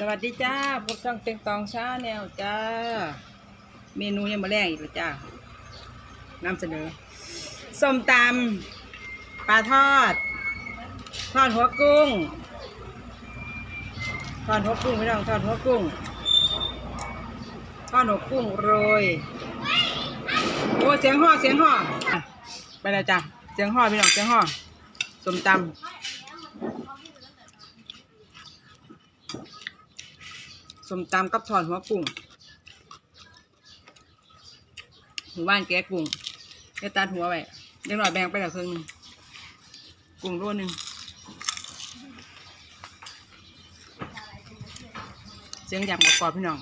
สวัสดีจ้าพวกช่องเต็งตองชาแนวจ้า เมนูยังมาแรงอีกแล้วจ้านำเสนอส้มตำปลาทอด ทอดหัวกุ้ง ทอดหัวกุ้งไม่ต้องทอดหัวกุ้ง ทอดหัวกุ้งโรยโอ้เสียงห่อเสียงห่อไปแล้วจ้ะเสียงห่อพี่น้องเสียงห่อส้มตำ สมตำกับถอนหัวกุ้งหมู่บ้านแกะกุ้งแกตัดหัวไว้เด็กหน่อยแบ่งไปแล้วครึ่งหนึงกุ้งโลหนึงเสียงหยาบกรอบๆพี่น้อง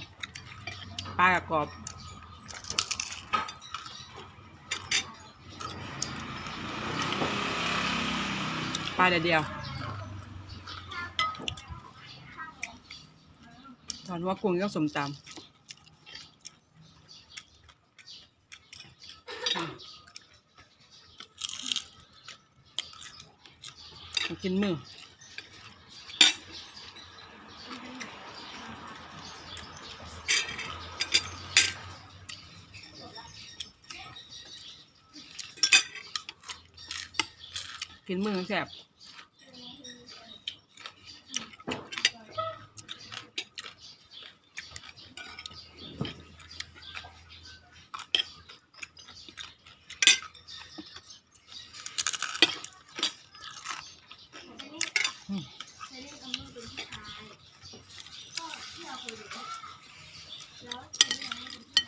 ปลากกรอบปลาเดียวเดียว ถอนหัวกุ้งก็สมตำกินมือกินมือแสบ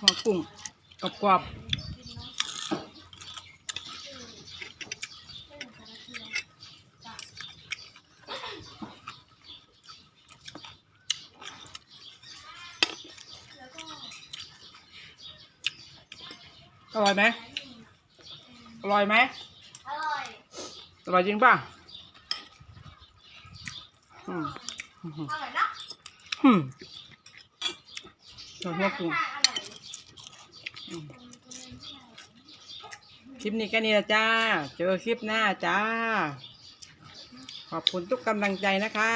หัวกุ้งกรอบๆอร่อยไหมอร่อยไหมอร่อยอร่อยจริงป่ะอืมอืมอร่อยนะอืมถอนหัวกุ้งอร่อย คลิปนี้แค่นี้ละจ้า เจอคลิปหน้าจ้า ขอบคุณทุกกำลังใจนะคะ